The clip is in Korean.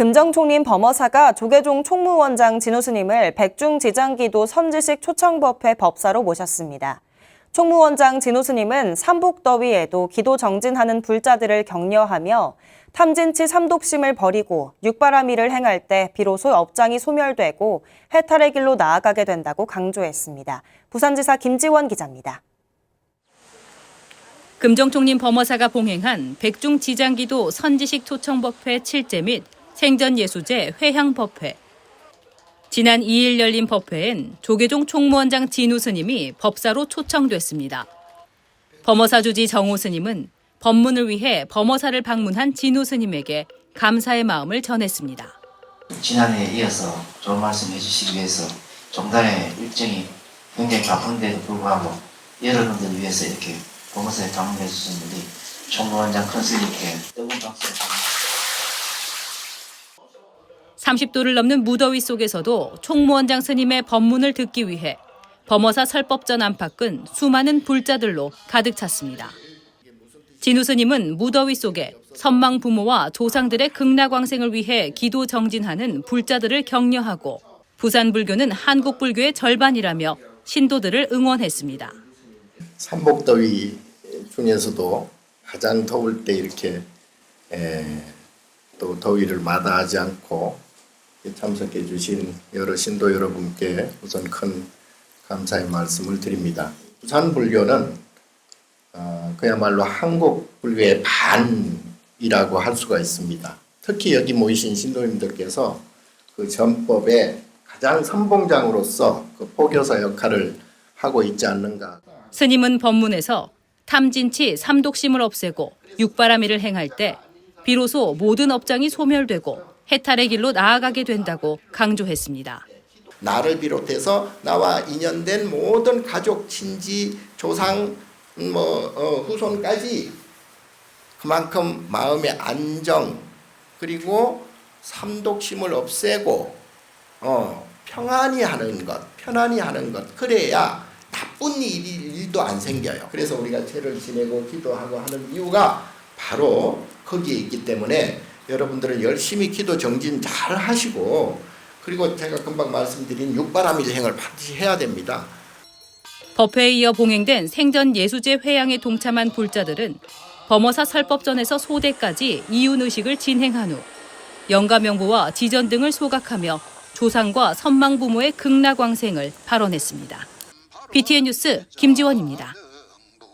금정총림 범어사가 조계종 총무원장 진우 스님을 백중지장기도 선지식 초청법회 법사로 모셨습니다. 총무원장 진우 스님은 삼복더위에도 기도 정진하는 불자들을 격려하며 탐진치 삼독심을 버리고 육바라밀을 행할 때 비로소 업장이 소멸되고 해탈의 길로 나아가게 된다고 강조했습니다. 부산지사 김지원 기자입니다. 금정총림 범어사가 봉행한 백중지장기도 선지식 초청법회 7제 및 생전예수제 회향법회. 지난 2일 열린 법회엔 조계종 총무원장 진우 스님이 법사로 초청됐습니다. 범어사 주지 정호 스님은 법문을 위해 범어사를 방문한 진우 스님에게 감사의 마음을 전했습니다. 지난해에 이어서 좋은 말씀 해주시기 위해서 종단의 일정이 굉장히 바쁜데도 불구하고 여러분들 위해서 이렇게 보모사에 방문해 분이 총무원장 컨슬님께 뜨거운 박수를. 30도를 넘는 무더위 속에서도 총무원장 스님의 법문을 듣기 위해 범어사 설법전 안팎은 수많은 불자들로 가득 찼습니다. 진우 스님은 무더위 속에 선망 부모와 조상들의 극락왕생을 위해 기도 정진하는 불자들을 격려하고 부산 불교는 한국 불교의 절반이라며 신도들을 응원했습니다. 삼복더위 중에서도 가장 더울 때 이렇게 에, 또 더위를 마다하지 않고 참석해 주신 여러 신도 여러분께 우선 큰 감사의 말씀을 드립니다. 부산 불교는 어, 그야말로 한국 불교의 반이라고 할 수가 있습니다. 특히 여기 모이신 신도님들께서 그 전법의 가장 선봉장으로서 그 포교사 역할을 하고 있지 않는가. 스님은 법문에서 탐진치 삼독심을 없애고 육바라밀을 행할 때 비로소 모든 업장이 소멸되고 해탈의 길로 나아가게 된다고 강조했습니다. 나를 비롯해서 나와 인연된 모든 가족, 친지, 조상, 뭐 어, 후손까지 그만큼 마음의 안정 그리고 삼독심을 없애고 어, 평안히 하는 것, 편안히 하는 것 그래야 나쁜 일이 일도 안 생겨요. 그래서 우리가 죄를 지내고 기도하고 하는 이유가 바로 거기에 있기 때문에 여러분들은 열심히 기도 정진 잘 하시고 그리고 제가 금방 말씀드린 육바라밀 행을 반드시 해야 됩니다. 법회에 이어 봉행된 생전 예수제 회양에 동참한 불자들은 범어사 설법전에서 소대까지 이윤 의식을 진행한 후 영가명부와 지전 등을 소각하며 조상과 선망 부모의 극락왕생을 발언했습니다. BTN 뉴스 김지원입니다.